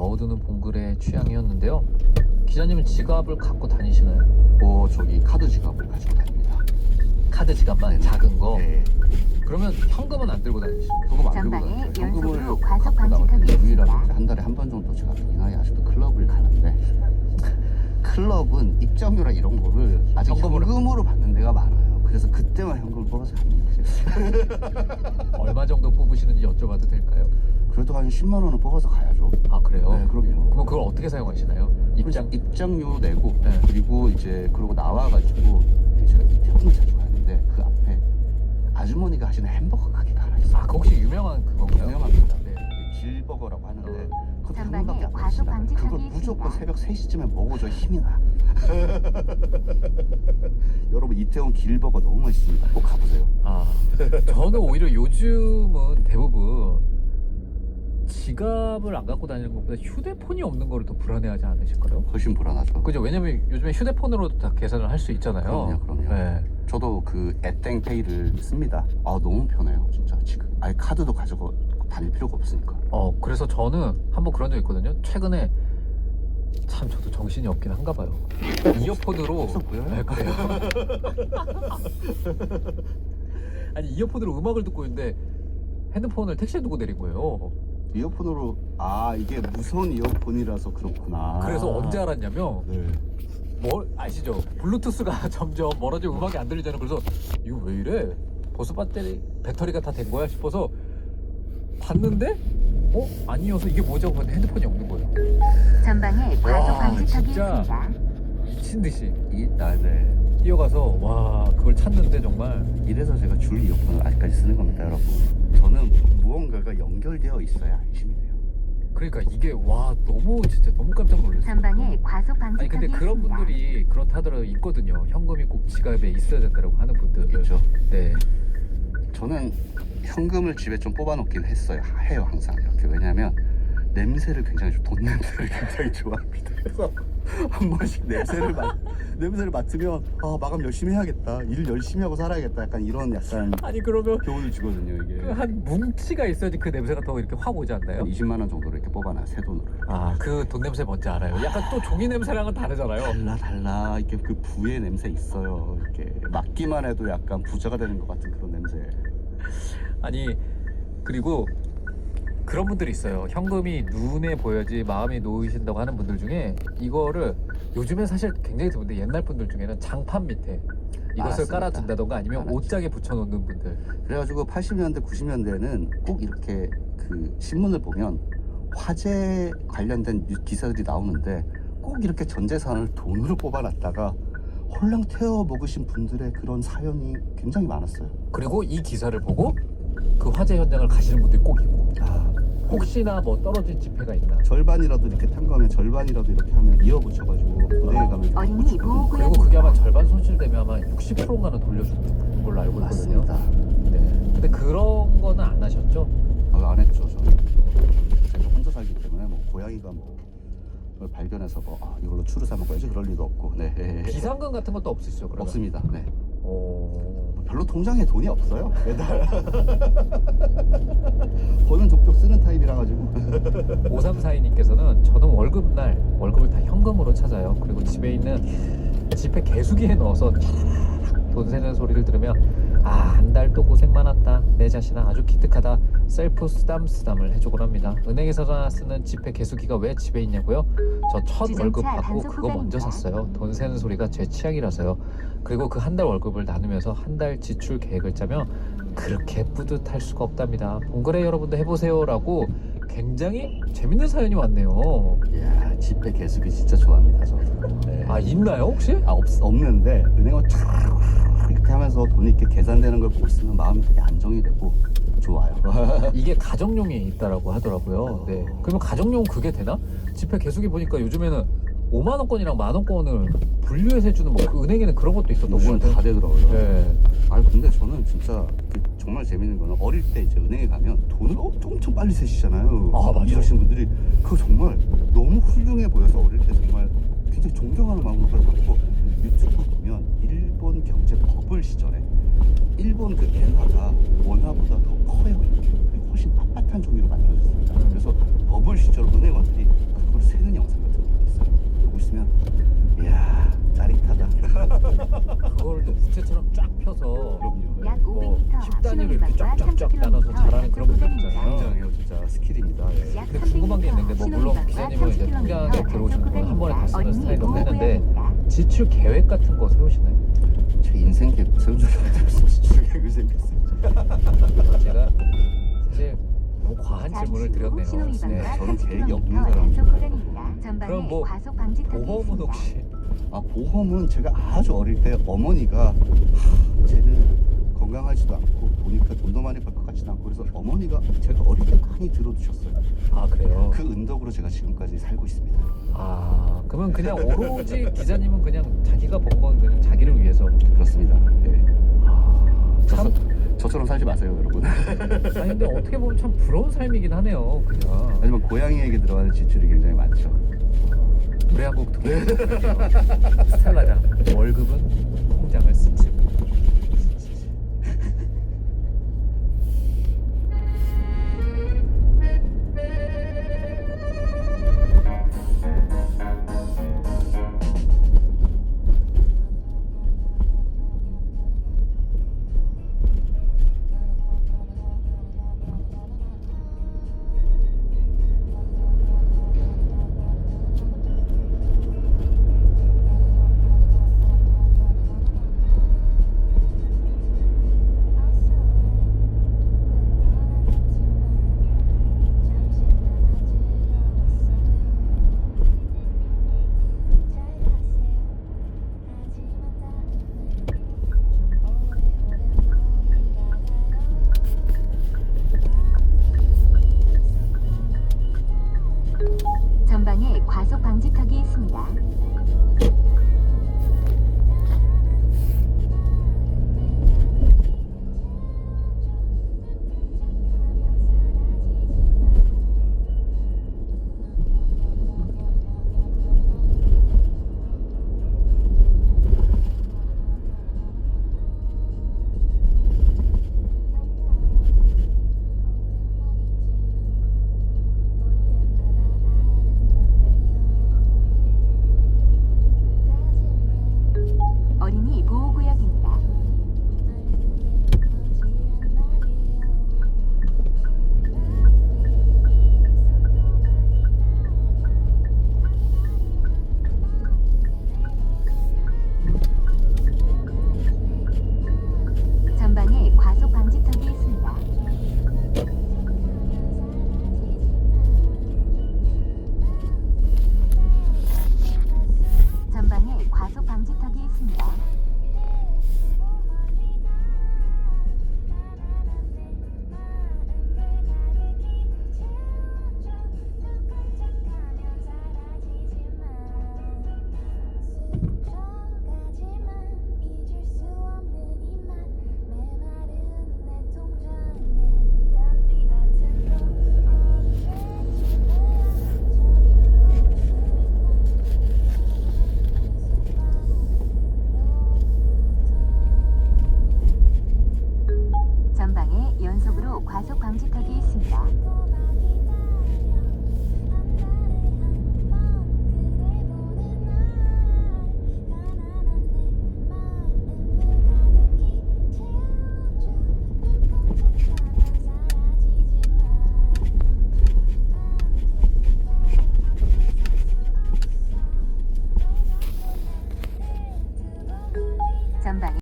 넣어두는 봉글의 취향이었는데요. 기자님은 지갑을 갖고 다니시나요? 어 저기 카드 지갑을 가지고 다닙니다. 카드 지갑만 작은 거. 네. 그러면 현금은 안 들고 다니시죠? 현금 안 들고 전방에 다녀요. 현금을 연속으로 과속 갖고 방지턱이 유일하게 있습니다. 이제 한 달에 한 번 정도 제가 이 나이 아직도 클럽을 가는데 클럽은 입장료나 이런 거를 아직 현금으로? 현금으로 받는 데가 많아요. 그래서 그때만 현금을 뽑아서 갑니다. 제가. 얼마 정도 뽑으시는지 여쭤봐도 될까요? 그래도 한 10만 원은 뽑아서 가야죠. 아 그래요? 네, 그럼요. 그럼 그걸 어떻게 사용하시나요? 입장 입장료 내고 네. 그리고 이제 그러고 나와가지고 제가 이태원을 자주 가는데 그 앞에 아주머니가 하시는 햄버거 가게가 하나 있어요. 아, 그 혹시 유명한 그건가요? 유명합니다. 네. 길버거라고 하는데 그것도 전방에 한국밖에 안 과속 방지 그걸 턱이 무조건 있습니다. 새벽 3시쯤에 먹어줘 힘이 나. 여러분 이태원 길버거 너무 맛있습니다. 꼭 가보세요. 아, 저는 오히려 요즘은 대부분 지갑을 안 갖고 다니는 것보다 휴대폰이 없는 거를 더 불안해하지 않으실까요? 훨씬 불안하죠. 그죠? 왜냐면 요즘에 휴대폰으로도 다 계산을 할 수 있잖아요. 그럼요, 그럼요. 네. 저도 그 에땡페이를 씁니다. 아 너무 편해요, 진짜 지금. 아예 카드도 가지고 다닐 필요가 없으니까. 어, 그래서 저는 한번 그런 적 있거든요. 최근에 참 저도 정신이 없긴 한가 봐요. 이어폰으로 보여요? 네, 그래요. 아니 이어폰으로 음악을 듣고 있는데 핸드폰을 택시에 두고 내린 거예요. 이어폰으로 아 이게 무선 이어폰이라서 그렇구나. 그래서 언제 알았냐면 네. 뭐 아시죠? 블루투스가 점점 멀어지고 음악이 안 들리잖아요. 그래서 이거 왜 이래? 벌써 배터리 배터리가 다 된 거야 싶어서 봤는데 어 아니어서 이게 뭐지 하고 봤는데 핸드폰이 없는 거예요. 전방에 과속 와, 방지턱이 진짜. 있습니다. 미친 듯이 이, 아, 네. 뛰어가서 와 그걸 찾는데 정말 이래서 제가 줄 이어폰을 아직까지 쓰는 겁니다, 여러분. 저는 무언가가 연결되어 있어야 안심이 돼요. 그러니까 이게 와 너무 진짜 너무 깜짝 놀랐어요. 전방에 과속 아니 방지턱이 근데 그런. 분들이 그렇다 하더라도 있거든요. 현금이 꼭 지갑에 있어야 된다고 하는 분들. 있죠. 네. 저는 현금을 집에 좀 뽑아놓긴 했어요. 해요 항상 이렇게 왜냐면 냄새를 굉장히 좀 돈 냄새를 굉장히 좋아합니다. 그래서 한 번씩 냄새를 맡 냄새를 맡으면 아 마감 열심히 해야겠다. 일 열심히 하고 살아야겠다. 약간 이런 약간 아니 그러면 교훈을 주거든요 이게. 그 한 뭉치가 있어야지 그 냄새가 더 이렇게 확 오지 않나요? 한 20만 원 정도로 이렇게 뽑아놔 새 돈으로. 아 그 돈 냄새 뭔지 알아요. 약간 또 종이 냄새랑은 다르잖아요. 달라 달라 이게 그 부의 냄새 있어요. 이렇게 맡기만 해도 약간 부자가 되는 것 같은 그런 냄새. 아니 그리고 그런 분들이 있어요. 현금이 눈에 보여야지 마음이 놓이신다고 하는 분들 중에 이거를 요즘에 사실 굉장히 드문데 옛날 분들 중에는 장판 밑에 이것을 맞습니다. 깔아둔다던가 아니면 깔아주죠. 옷장에 붙여놓는 분들. 그래가지고 80년대 90년대는 꼭 이렇게 그 신문을 보면 화재 관련된 뉴- 기사들이 나오는데 꼭 이렇게 전 재산을 돈으로 뽑아놨다가 홀랑 태워 먹으신 분들의 그런 사연이 굉장히 많았어요. 그리고 이 기사를 보고 그 화재 현장을 가시는 분들이 꼭 있고 아, 혹시나 뭐 떨어진 지폐가 있나. 절반이라도 이렇게 탐구하면 절반이라도 이렇게 하면 이어 붙여가지고 은행에 가면 어린이 붙이고. 보호 그리고 그게 아마 절반 손실되면 아마 60%인가는 돌려주는 걸로 알고 있거든요. 맞습니다. 네. 근데 그런 거는 안 하셨죠? 아, 안 했죠 저는. 제가 혼자 살기 때문에 뭐 고양이가 뭐 그걸 발견해서 뭐 아, 이걸로 추루 사 먹어야지 그럴 리도 없고 네 비상금 같은 것도 없으시죠? 그러면? 없습니다. 네. 오. 별로 통장에 돈이 없어요. 매달 버는 족 5342님께서는 저는 월급날 월급을 다 현금으로 찾아요. 그리고 집에 있는 지폐 개수기에 넣어서 돈 세는 소리를 들으면 아한 달 또 고생 많았다. 내 자신은 아주 기특하다. 셀프 쓰담 쓰담을 해주곤 합니다. 은행에서 쓰는 지폐 개수기가 왜 집에 있냐고요? 저 첫 월급 받고 그거 먼저. 샀어요. 돈 세는 소리가 제 취향이라서요. 그리고 그 한 달 월급을 나누면서 한 달 지출 계획을 짜면 그렇게 뿌듯할 수가 없답니다. 봉그레 여러분도 해보세요 라고 굉장히 재밌는 사연이 왔네요. 이야 지폐 개수기 진짜 좋아합니다 저는. 네. 아 있나요 혹시? 아 없, 없는데 은행을 촤르륵 이렇게 하면서 돈이 이렇게 계산되는 걸 보고 있으면 마음이 되게 안정이 되고 좋아요. 이게 가정용이 있다라고 하더라고요. 네. 그러면 가정용 그게 되나? 지폐 개수기 보니까 요즘에는 5만 원권이랑 만 원권을 분류해서 해주는 뭐 그 은행에는 그런 것도 있었던 것 요즘 같아요. 다 되더라고요. 네. 아니 근데 저는 진짜 그 정말 재밌는 거는 어릴 때 이제 은행에 가면 돈을 엄청, 엄청 빨리 세시잖아요. 아, 맞아요. 일하시는 분들이 그거 정말 너무 훌륭해 보여서 어릴 때 정말 굉장히 존경하는 마음으로 그걸 받고 유튜브 보면 일본 경제 버블 시절에 일본 그 엔화가 원화보다 더 커요 이렇게 그리고 훨씬 빳빳한 종이로 만들어졌습니다. 그래서 버블 시절 은행원들이 있으면 이야 짜릿하다. 그걸 또 부채처럼 쫙 펴서 뭐 약 500m 십 단위로 이렇게 쫙쫙쫙 나눠서 잘하는 그런 분들 있잖아요. 굉장해요 진짜. 스킬입니다. 예. 근데 궁금한 게 있는데 뭐 물론 기사님은 이제 통장에 들어오시는 분한 번에 다 쓰는 스타일로 했는데 지출 계획 같은 거 세우시나요? 제 인생 계획 세운 줄 알았어요? 지출 계획을 생겼어요 제가 사실 너무 과한 질문을 드렸네요. 네, 저는 계획이 없는 사람입니다. 그럼 뭐 과속 방지턱이 보험은. 혹시 아 보험은 제가 아주 어릴 때 어머니가 하, 쟤는 건강하지도 않고 보니까 돈도 많이 벌 것 같지도 않고 그래서 어머니가 제가 어릴 때 많이 들어두셨어요. 아 그래요? 그 은덕으로 제가 지금까지 살고 있습니다. 아 그러면 그냥 오로지 기자님은 그냥 자기가 번 건 그냥 자기를 위해서 그렇습니다. 예. 아 참 저, 저처럼 살지 마세요, 여러분. 아니 근데 어떻게 보면 참 부러운 삶이긴 하네요 그냥 하지만 고양이에게 들어가는 지출이 굉장히 많죠. 노래 한곡 듣고 스텔라장. 월급은 통장을 스